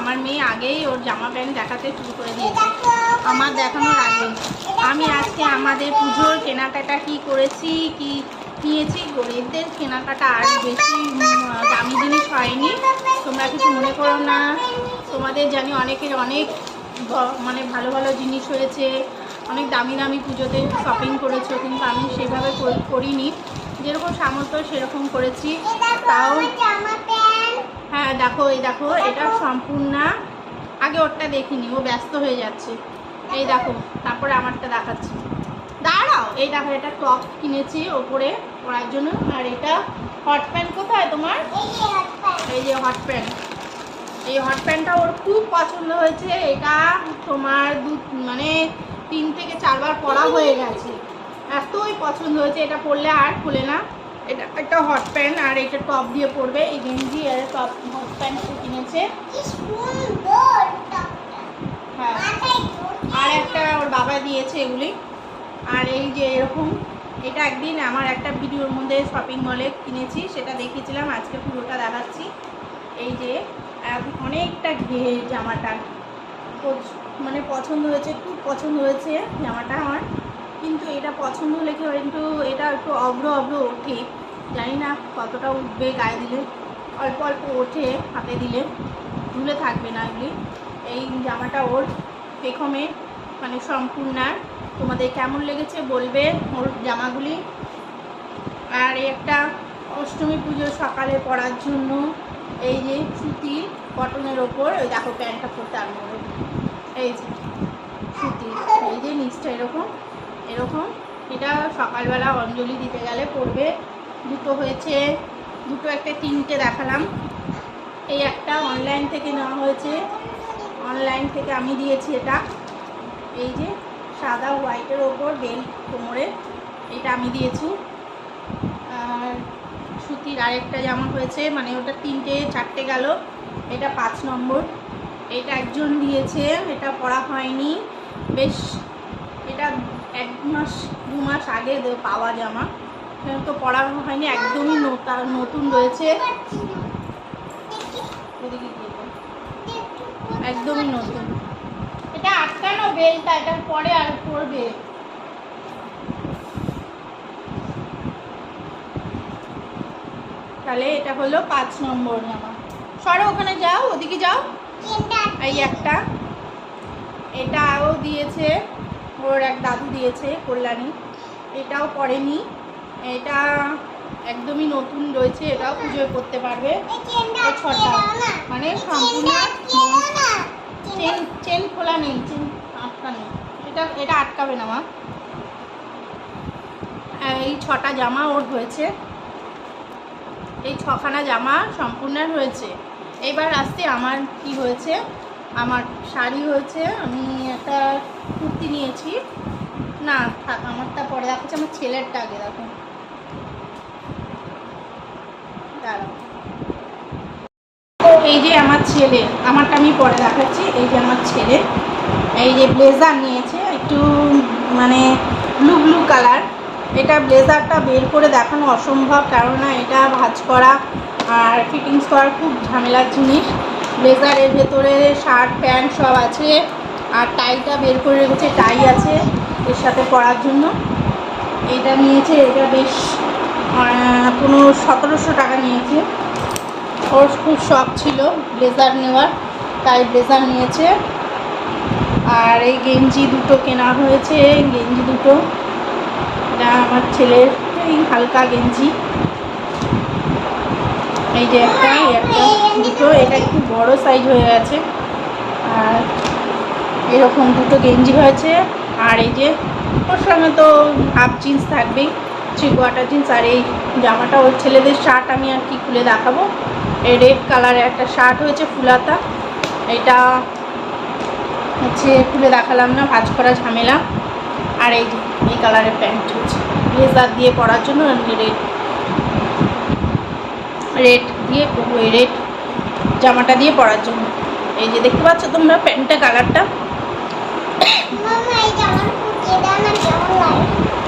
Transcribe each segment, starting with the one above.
আমার মেয়ে আগেই ওর জামা প্যান্ট দেখাতে শুরু করে দিয়েছে। আমার দেখানোর আগে আমি আজকে আমাদের পুজোর কেনাকাটা কি করেছি, কি নিয়েছি, গরিবদের কেনাকাটা আর বেশি দামি জিনিস হয়নি। তোমরা কিছু মনে করো না। তোমাদের জানি অনেকের অনেক মানে ভালো ভালো জিনিস হয়েছে। অনেক দামি দামি পুজোতে শপিং করেছ, কিন্তু আমি সেভাবে করিনি। যেরকম সামর্থ্য, সেরকম করেছি। তাও হ্যাঁ দেখো এই দেখো এটা সম্পূর্ণ আগে ওরটা দেখিনি ও ব্যস্ত হয়ে যাচ্ছে। এই দেখো তারপরে আমারটা দেখাচ্ছি। দাঁড়াও এই দেখো এটা টপ কিনেছি ওপরে পরার জন্য। আর এটা হট প্যান্ট কোথায় তোমার? এই যে হট প্যান্ট। এই হট প্যান্টটা ওর খুব পছন্দ হয়েছে। এটা তোমার দু মানে তিন থেকে চারবার পরা হয়ে গেছে। এতই পছন্দ হয়েছে এটা পরলে আর খুলে না। এটা একটা হট প্যান্ট আর এটা টপ দিয়ে পরবে এই গেঞ্জি আর টপ হট প্যান্ট কিনেছে। হ্যাঁ। আর একটা ওর বাবা দিয়েছে এগুলি। আর এই যে এরকম, এটা একদিন আমার একটা ভিডিওর মধ্যে শপিং মলে কিনেছি, সেটা দেখিয়েছিলাম, আজকে পুরোটা দেখাচ্ছি। এই যে অনেকটা ঘের জামাটা। মানে পছন্দ হয়েছে, খুব পছন্দ হয়েছে জামাটা আমার। কিন্তু এটা পছন্দ হলে কি হয়, কিন্তু এটা একটু অব্র অব্র ওঠে। জানি না কতটা উঠবে গায়ে দিলে অল্প অল্প ওঠে হাতে দিলে। ঝুলে থাকবে না এগুলি। এই জামাটা ওর পেখমে মানে সম্পূর্ণ। তোমাদের কেমন লেগেছে বলবে ওর জামাগুলি? আর একটা অষ্টমী পুজো সকালে পরার জন্য এই যে সুতি কটনের ওপর ওই দেখো প্যান্টটা পরতে করবে এই যে সুতি এই যে নিচটা এরকম। এরকম। এটা সকালবেলা অঞ্জলি দিতে গেলে পরবে দুটো হয়েছে, দুটো একটা তিনটে দেখালাম। এই একটা অনলাইন থেকে নেওয়া হয়েছে। অনলাইন থেকে আমি দিয়েছি এটা। এই যে সাদা হোয়াইটের ওপর বেল্ট কোমরে, এটা আমি দিয়েছি। আর সুতির আরেকটা জামা হয়েছে মানে ওটা তিনটে, চারটে গেল। এটা পাঁচ নম্বর। এটা একজন দিয়েছে, এটা পরা হয়নি। বেশ, এটা এক মাস দু মাস আগে পাওয়া জামা। তো পরা হয়নি একদমই নতা নতুন রয়েছে। একদমই নতুন। এটা আটকানো বেলটা এটা পরে আর পড়বে তাহলে এটা হলো পাঁচ নম্বর জামা। সরো ওখানে যাও ওদিকে যাও। এই একটা। এটাও দিয়েছে ওর এক দাদু দিয়েছে কল্যাণী। এটাও পড়েনি। এটা একদমই নতুন রয়েছে এটাও পুজোয় করতে পারবে। ছটা। মানে সম্পূর্ণ চেন চেন খোলা নেই চেন আটকানো এটা এটা আটকাবে না মা। এই ছটা জামা ওর হয়েছে। এই ছখানা জামা সম্পূর্ণ হয়েছে। এবার আসতে আমার কি হয়েছে। আমার শাড়ি হয়েছে, আমি একটা কুর্তি নিয়েছি। না, থাক, আমারটা পরে দেখাচ্ছি, আমার ছেলেরটা আগে দেখো। এই যে আমার ছেলে, আমারটা আমি পরে দেখাচ্ছি, এই যে আমার ছেলে। এই যে ব্লেজার নিয়েছে, একটু মানে ব্লু ব্লু কালার। এটা ব্লেজারটা বের করে দেখানো অসম্ভব, কেননা এটা ভাঁজ করা আর ফিটিংস করা খুব ঝামেলার জিনিস। ব্লেজারের ভেতরে শার্ট, প্যান্ট সব আছে। আর টাইটা বের করে রেখেছে, টাই আছে এর সাথে পরার জন্য। এটা নিয়েছে, এটা বেশ পনেরো, সতেরোশো টাকা নিয়েছে। ওর খুব শখ ছিল ব্লেজার নেওয়ার, তাই ব্লেজার নিয়েছে। আর এই গেঞ্জি দুটো কেনা হয়েছে, গেঞ্জি দুটো। এটা আমার ছেলের, এই হালকা গেঞ্জি। এই যে একটা একটা, দুটো, এটা একটু বড় সাইজ হয়ে গেছে। আর এরকম দুটো গেঞ্জি হয়েছে। আর এই যে ওর সঙ্গে তো হাফ জিন্স থাকবেই থ্রি কোয়ার্টার জিন্স আর এই জামাটা ওর ছেলেদের শার্ট আমি আর কি খুলে দেখাবো। এই রেড কালারের একটা শার্ট হয়েছে ফুলাতা। এটা হচ্ছে খুলে দেখালাম না, ভাজ করা ঝামেলা। আর এই যে এই কালারের প্যান্ট হচ্ছে। ব্লেজার দিয়ে পরার জন্য রেড রেড দিয়ে রেড জামাটা দিয়ে পরার জন্য। এই যে দেখতে পাচ্ছ তোমরা প্যান্টটা কালারটা?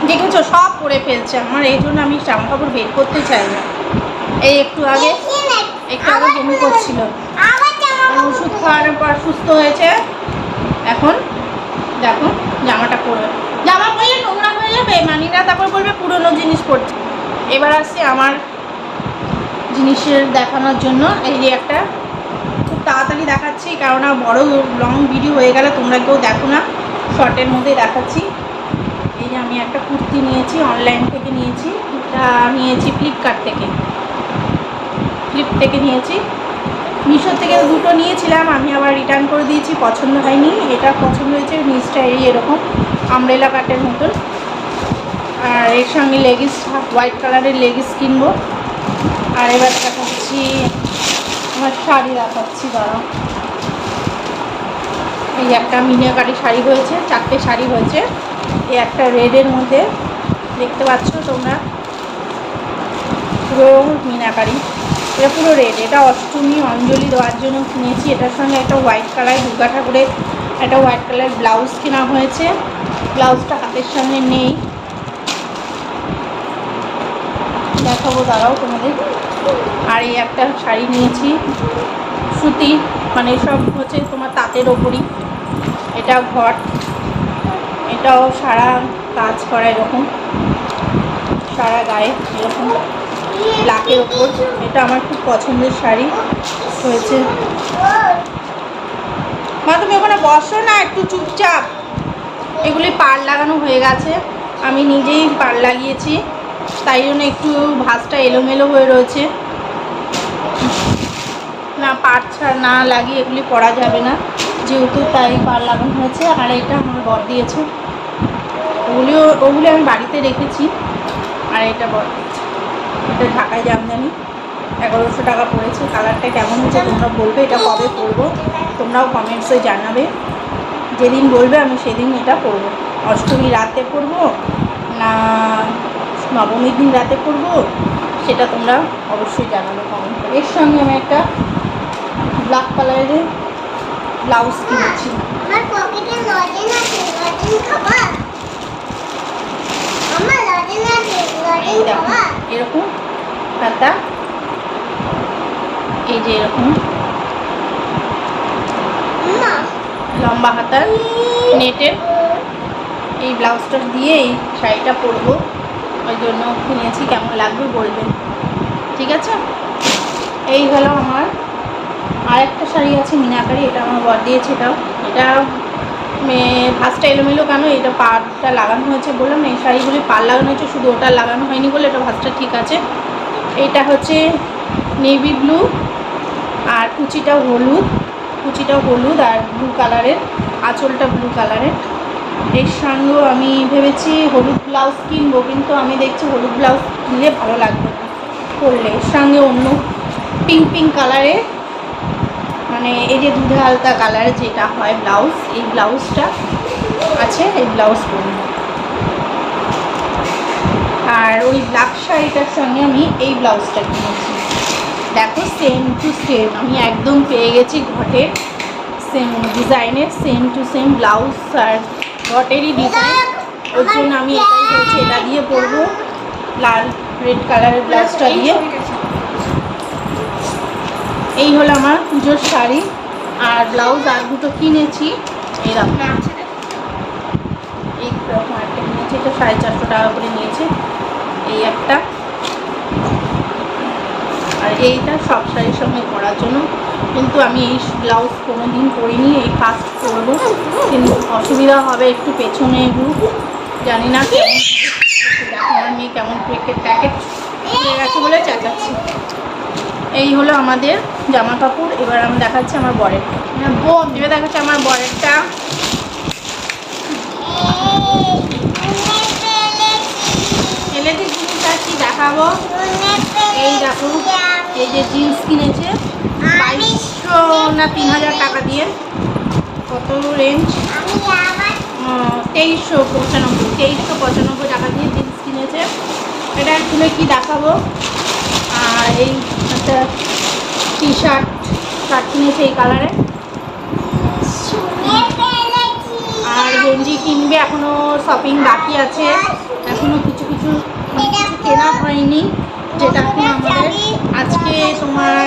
দেখেছ সব পরে ফেলছে আমার এই জন্য আমি জামা কাপড় বের করতে চাই না। এই একটু আগে একটু আগে বমি করছিল ওষুধ খাওয়ানোর পর সুস্থ হয়েছে। এখন দেখো জামাটা পরবে। জামা পরলে নোংরা হয়ে যাবে মানিরা তারপর বলবে পুরনো জিনিস পরছে। এবার আসছে আমার জিনিসের দেখানোর জন্য এই যে একটা খুব তাড়াতাড়ি দেখাচ্ছি কেননা বড় লং ভিডিও হয়ে গেলে তোমরা কেউ দেখো না। শর্টের মধ্যে দেখাচ্ছি। এই যে আমি একটা কুর্তি নিয়েছি অনলাইন থেকে নিয়েছি। এটা নিয়েছি ফ্লিপকার্ট থেকে। ফ্লিপ থেকে নিয়েছি। মিশো থেকে দুটো নিয়েছিলাম, আমি আবার রিটার্ন করে দিয়েছি, পছন্দ হয়নি। এটা পছন্দ হয়েছে নিচটা এই এরকম আমরেলা কাটের মতন। আর এর সঙ্গে লেগিস হোয়াইট কালারের লেগিস কিনবো। আর এবার দেখাচ্ছি আমার শাড়ি দেখাচ্ছি দাঁড়া এই একটা মিনিয়াকারি শাড়ি হয়েছে, চারটে শাড়ি হয়েছে। এই একটা রেডের মধ্যে, দেখতে পাচ্ছ তোমরা? পুরো মিনাকারি। এটা পুরো রেড এটা অষ্টমী অঞ্জলি দেওয়ার জন্য কিনেছি। এটার সঙ্গে একটা হোয়াইট কালার দুর্গা ঠাকুরের একটা হোয়াইট কালার ব্লাউজ কেনা হয়েছে। ব্লাউজটা হাতের সামনে নেই। দেখাবো, দাঁড়াও তোমাদের। আর এই একটা শাড়ি নিয়েছি, সুতি মানে সব হচ্ছে তোমার তাঁতের ওপরই। এটা ঘট, এটাও সারা কাজ করা এরকম, সারা গায়ে এরকম, ব্ল্যাকের ওপর। এটা আমার খুব পছন্দের শাড়ি, হয়েছে। মা, তুমি ওখানে বসো না, একটু চুপচাপ। এগুলি পার লাগানো হয়ে গেছে, আমি নিজেই পার লাগিয়েছি। তাই জন্য একটু ভাঁজটা এলোমেলো হয়ে রয়েছে। না পাট ছাড় না লাগিয়ে এগুলি পরা যাবে না, যেহেতু তাই পার লাগানো হয়েছে, আর এটা আমার বর দিয়েছে। ওগুলিও, ওগুলি আমি বাড়িতে রেখেছি, আর এটা বর এটা ঢাকায় জামদানি এগারোশো টাকা পড়েছে, কালারটা কেমন হচ্ছে তোমরা বলবে, এটা কবে পরবো, তোমরাও কমেন্টসে জানাবে। যেদিন বলবে আমি সেদিন এটা পরবো। অষ্টমী রাতে পরবো, না নবমীর দিন রাতে পরবো সেটা তোমরা অবশ্যই জানাবে কমেন্ট করে এর সঙ্গে আমি একটা ব্ল্যাক কালারের ব্লাউজ কিনেছি। এরকম হাতা এই যে এরকম লম্বা হাতার নেটের এই ব্লাউজটা দিয়ে এই শাড়িটা পরবো। ওই জন্য কিনেছি কেমন লাগবে বলবেন। ঠিক আছে? এই হলো আমার। আর একটা শাড়ি আছে মিনাকারি, এটা আমার বর দিয়েছে এটাও। এটা ভাঁজটা এলোমেলো কেন? এটা পাড়টা লাগানো হয়েছে বললাম এই শাড়িগুলি পার লাগানো হয়েছে, শুধু ওটা লাগানো হয়নি বলে এটা ভাঁজটা ঠিক আছে। এটা হচ্ছে নেভি ব্লু আর কুচিটা হলুদ। কুচিটা হলুদ আর ব্লু কালারের, আঁচলটা ব্লু কালারের। এর সঙ্গেও আমি ভেবেছি হলুদ ব্লাউজ কিনবো, কিন্তু আমি দেখছি হলুদ ব্লাউজ কিনলে ভালো লাগবে না। পরলে এর সঙ্গে অন্য পিঙ্ক পিঙ্ক কালারের মানে এই যে দুধে হালকা কালার যেটা হয় ব্লাউজ, এই ব্লাউজটা আছে, এই ব্লাউজ পরবো। আর ওই ব্ল্যাক শাড়িটার সঙ্গে আমি এই ব্লাউজটা কিনেছি। দেখো সেম টু সেম আমি একদম পেয়ে গেছি ঘটের সেম ডিজাইনের সেম টু সেম ব্লাউজ আর ঘটেরই ডিজাইন ওর জন্য আমি এটাই বলছি এটা দিয়ে পরবো লাল রেড কালারের ব্লাউজটা দিয়ে। এই হলো আমার পুজোর শাড়ি। আর ব্লাউজ আর দুটো কিনেছি। এরকম। এই রকম একটা নিয়েছি, এটা সাড়ে চারশো টাকা করে নিয়েছে। এই একটা। আর এইটা সব শাড়ির সঙ্গে পরার জন্য। কিন্তু আমি এই ব্লাউজ কোনো দিন করিনি এই ফার্স্ট পরবো কিন্তু অসুবিধা হবে একটু পেছনে জানি না আমার কেমন প্যাকেট প্যাকেট হয়ে গেছে বলে চেঁচাচ্ছি। এই হলো আমাদের জামা কাপড় এবার আমি দেখাচ্ছি আমার বরের বোন এবার দেখাচ্ছি আমার বরেরটা। জিনিস আর কি দেখাবো? এই দেখো, এই যে জিন্স কিনেছে। বাইশশো না তিন হাজার টাকা দিয়ে। কত রেঞ্জ তেইশশো পঁচানব্বই তেইশশো পঁচানব্বই টাকা দিয়ে জিন্স কিনেছে। এটা খুলে কি দেখাবো? আর এই একটা টি শার্ট শার্ট কিনেছে এই কালারে আর গেঞ্জি কিনবে, এখনও শপিং বাকি আছে। এখনও কিছু কিছু কিছু কেনা হয়নি, যেটা এখন আমাদের আজকে তোমার